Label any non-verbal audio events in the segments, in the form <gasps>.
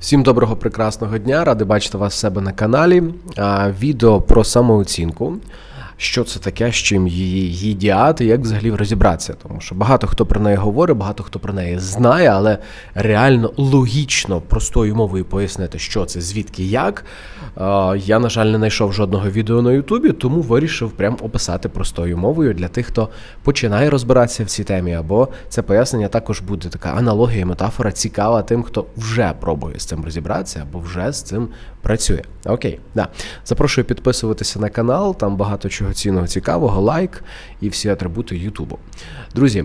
Всім доброго прекрасного дня, Ради бачити вас в себе на каналі. Відео про самооцінку. Що це таке, з чим її їдять і як взагалі розібратися. Тому що багато хто про неї говорить, багато хто про неї знає, але реально логічно простою мовою пояснити, що це, звідки, як. Я, на жаль, не знайшов жодного відео на Ютубі, тому вирішив прям описати простою мовою для тих, хто починає розбиратися в цій темі, або це пояснення також буде така аналогія, метафора цікава тим, хто вже пробує з цим розібратися, або вже з цим працює. Окей, да. Запрошую підписуватися на канал, там багато чого цінного цікавого, лайк і всі атрибути Ютубу. Друзі,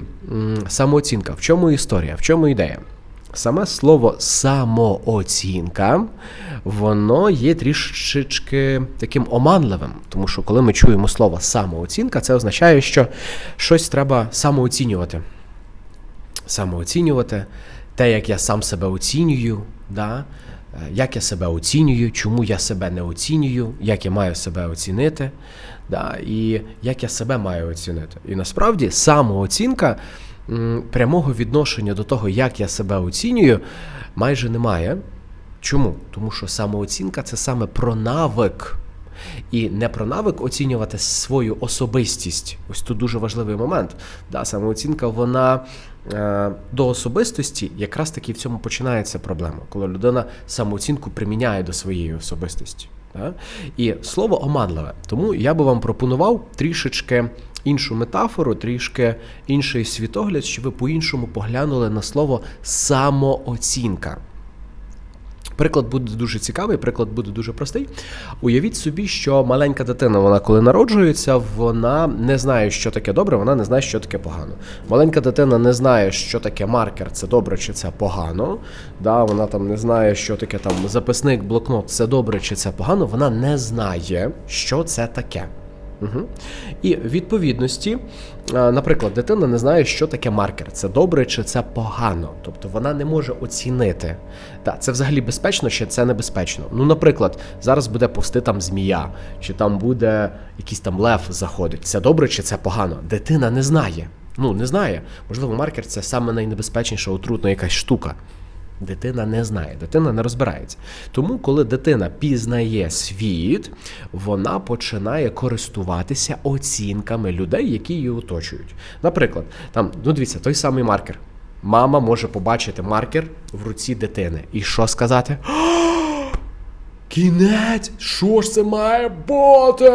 самооцінка. В чому історія? В чому ідея? Саме слово самооцінка, воно є трішечки таким оманливим, тому що коли ми чуємо слово самооцінка, це означає, що щось треба самооцінювати. Самооцінювати, те, як я сам себе оцінюю, да? Е, як я себе оцінюю, чому я себе не оцінюю, як я маю себе оцінити, да? і як я себе маю оцінити. І насправді самооцінка прямого відношення до того, як я себе оцінюю, майже немає. Чому? Тому що самооцінка це саме про навик. І не про навик оцінювати свою особистість. Ось тут дуже важливий момент. Да, самооцінка, вона е, до особистості якраз таки в цьому починається проблема, коли людина самооцінку приміняє до своєї особистості. Да? І слово оманливе. Тому я би вам пропонував трішечки іншу метафору, трішки інший світогляд, щоб ви по-іншому поглянули на слово самооцінка. Приклад буде дуже цікавий, приклад буде дуже простий. Уявіть собі, що маленька дитина, вона коли народжується, вона не знає, що таке добре, вона не знає, що таке погано. Маленька дитина не знає, що таке маркер, це добре чи це погано. Да, Вона там не знає, що таке там записник, блокнот, це добре чи це погано. Вона не знає, що це таке. Угу. І відповідності, наприклад, дитина не знає, що таке маркер, це добре чи це погано. Тобто вона не може оцінити. Так, це взагалі безпечно чи це небезпечно. Ну, наприклад, зараз буде повсти там змія, чи там буде якийсь там лев заходить. Це добре чи це погано? Дитина не знає. Ну, не знає. Можливо, маркер це саме найнебезпечніша отрутна якась штука. Дитина не знає, дитина не розбирається. Тому, коли дитина пізнає світ, вона починає користуватися оцінками людей, які її оточують. Наприклад, там, ну дивіться, той самий маркер. Мама може побачити маркер в руці дитини. І що сказати? <gasps> Кінець! Що ж це має бути?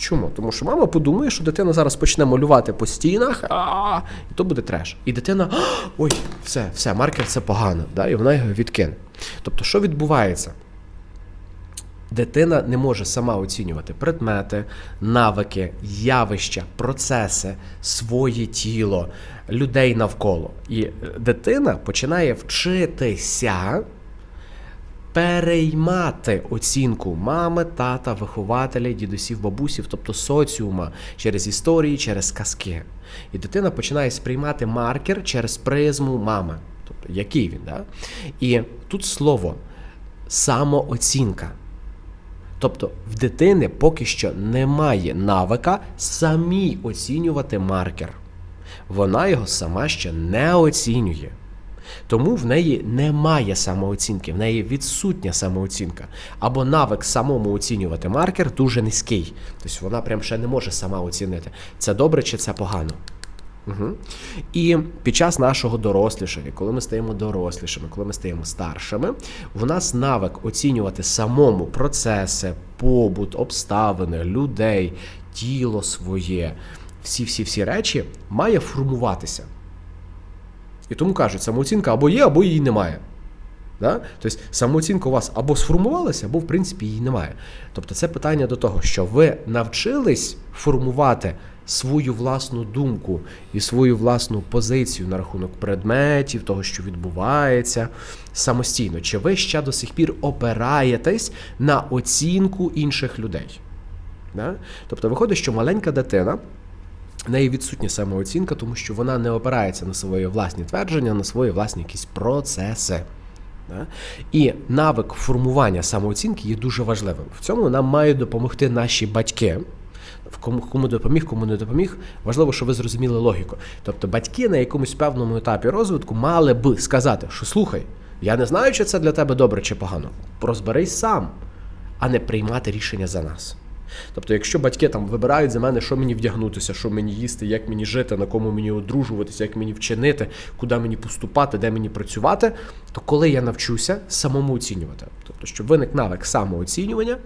Чому? Тому що мама подумає, що дитина зараз почне малювати по стінах, і то буде треш. І дитина, ой, все, все, маркер це погано, да, і вона його відкине. Тобто, що відбувається? Дитина не може сама оцінювати предмети, навики, явища, процеси, своє тіло, людей навколо. І е, дитина починає вчитися переймати оцінку мами, тата, вихователя, дідусів, бабусів, тобто соціума через історії, через казки. І дитина починає сприймати маркер через призму мами. Тобто, який він, да? І тут слово самооцінка. Тобто в дитини поки що немає навика самі оцінювати маркер. Вона його сама ще не оцінює. Тому в неї немає самооцінки, в неї відсутня самооцінка. Або навик самому оцінювати маркер дуже низький. Тобто вона прям ще не може сама оцінити, це добре чи це погано. Угу. І під час нашого дорослішання, коли ми стаємо дорослішими, коли ми стаємо старшими, в нас навик оцінювати самому процеси, побут, обставини, людей, тіло своє, всі-всі-всі речі має формуватися. І тому кажуть, самооцінка або є, або її немає. Да? Тобто самооцінка у вас або сформувалася, або в принципі її немає. Тобто це питання до того, що ви навчились формувати свою власну думку і свою власну позицію на рахунок предметів, того, що відбувається самостійно. Чи ви ще до сих пір опираєтесь на оцінку інших людей? Да? Тобто виходить, що маленька дитина. В неї відсутня самооцінка, тому що вона не опирається на свої власні твердження, на свої власні якісь процеси. І навик формування самооцінки є дуже важливим. В цьому нам мають допомогти наші батьки. Кому допоміг, кому не допоміг, важливо, щоб ви зрозуміли логіку. Тобто батьки на якомусь певному етапі розвитку мали би сказати, що слухай, Я не знаю, чи це для тебе добре чи погано. Розберись сам, а не приймати рішення за нас. Тобто, якщо батьки там вибирають за мене, що мені вдягнутися, що мені їсти, як мені жити, на кому мені одружуватися, як мені вчинити, куди мені поступати, де мені працювати, то коли я навчуся самому оцінювати, тобто, щоб виник навик самооцінювання,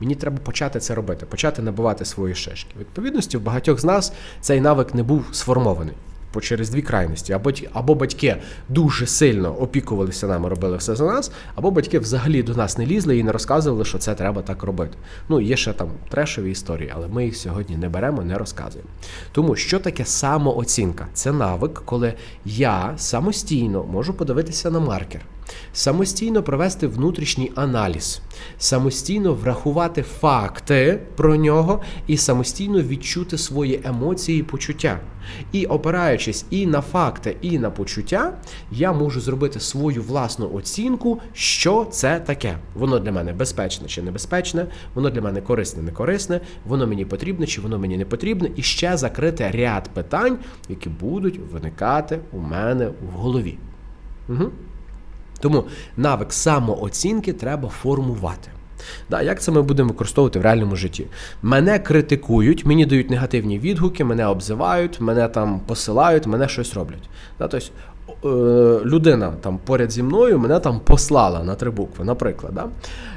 мені треба почати це робити, почати набивати свої шишки. Відповідності, в багатьох з нас цей навик не був сформований. Через дві крайності. Або, або батьки дуже сильно опікувалися нами, робили все за нас, або батьки взагалі до нас не лізли і не розказували, що це треба так робити. Ну, є ще там трешові історії, але ми їх сьогодні не беремо, не розказуємо. Тому що таке самооцінка? Це навик, коли я самостійно можу подивитися на маркер, самостійно провести внутрішній аналіз, самостійно врахувати факти про нього і самостійно відчути свої емоції і почуття. І опираючись і на факти, і на почуття, я можу зробити свою власну оцінку, що це таке. Воно для мене безпечне чи небезпечне, воно для мене корисне, не корисне, воно мені потрібне чи воно мені не потрібне, і ще закрити ряд питань, які будуть виникати у мене в голові. Угу. Тому навик самооцінки треба формувати. Да, як це ми будемо використовувати в реальному житті? Мене критикують, мені дають негативні відгуки, мене обзивають, мене там посилають, мене щось роблять. Да, тобто, е, людина там поряд зі мною мене там послала на три букви, наприклад. Да?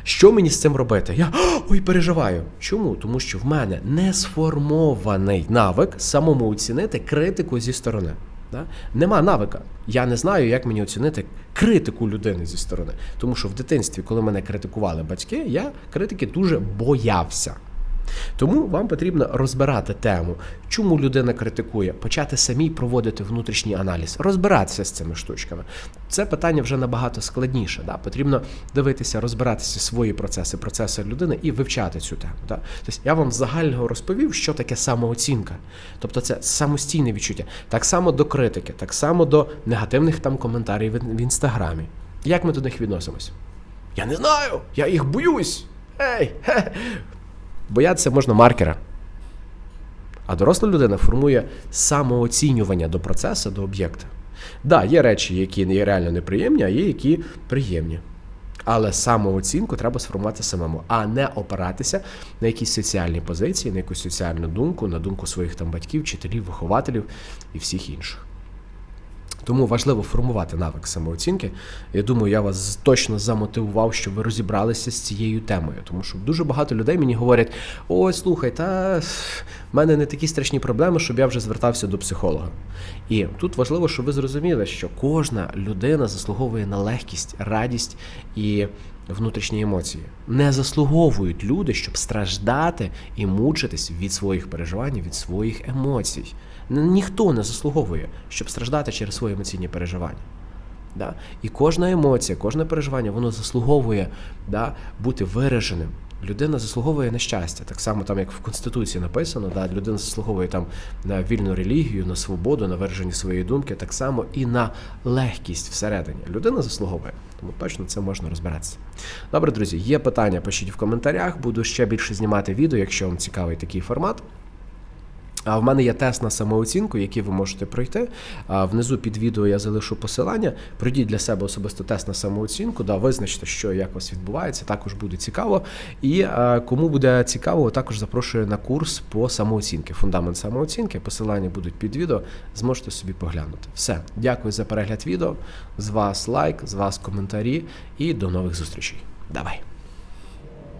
Що мені з цим робити? Я ой, переживаю. Чому? Тому що в мене не сформований навик самому оцінити критику зі сторони. Да? Нема навика. Я не знаю, як мені оцінити критику людини зі сторони. Тому що в дитинстві, коли мене критикували батьки, я критики дуже боявся. Тому вам потрібно розбирати тему, чому людина критикує, почати самій проводити внутрішній аналіз, розбиратися з цими штучками. Це питання вже набагато складніше. Да? Потрібно дивитися, розбиратися свої процеси, процеси людини і вивчати цю тему. Да? Тобто я вам загального розповів, що таке самооцінка. Тобто це самостійне відчуття. Так само до критики, так само до негативних там коментарів в інстаграмі. Як ми до них відносимось? Я не знаю, я їх боюсь. Ей, хе. Боятися можна маркера. А доросла людина формує самооцінювання до процесу, до об'єкта. Да, є речі, які є реально неприємні, а є які приємні. Але самооцінку треба сформувати самому, а не опиратися на якісь соціальні позиції, на якусь соціальну думку, на думку своїх там батьків, вчителів, вихователів і всіх інших. Тому важливо формувати навик самооцінки. Я думаю, я вас точно замотивував, щоб ви розібралися з цією темою. Тому що дуже багато людей мені говорять: ой, слухай, та в мене не такі страшні проблеми, щоб я вже звертався до психолога. І тут важливо, щоб ви зрозуміли, що кожна людина заслуговує на легкість, радість і внутрішні емоції. Не заслуговують люди, щоб страждати і мучитись від своїх переживань, від своїх емоцій. Ніхто не заслуговує, щоб страждати через свої емоційні переживання. Да? І кожна емоція, кожне переживання, воно заслуговує да, бути вираженим. Людина заслуговує на щастя, так само там, як в Конституції написано, да, людина заслуговує там на вільну релігію, на свободу, на вираження своєї думки, так само і на легкість всередині. Людина заслуговує, тому точно це можна розбиратися. Добре, друзі, є питання, пишіть в коментарях. Буду ще більше знімати відео, якщо вам цікавий такий формат. А в мене є тест на самооцінку, який ви можете пройти. Внизу під відео я залишу посилання. Пройдіть для себе особисто тест на самооцінку, да, визначте, що як у вас відбувається. Також буде цікаво. І а, кому буде цікаво, також запрошую на курс по самооцінки. Фундамент самооцінки. Посилання будуть під відео. Зможете собі поглянути. Все, дякую за перегляд відео. З вас лайк, з вас коментарі і до нових зустрічей. Давай.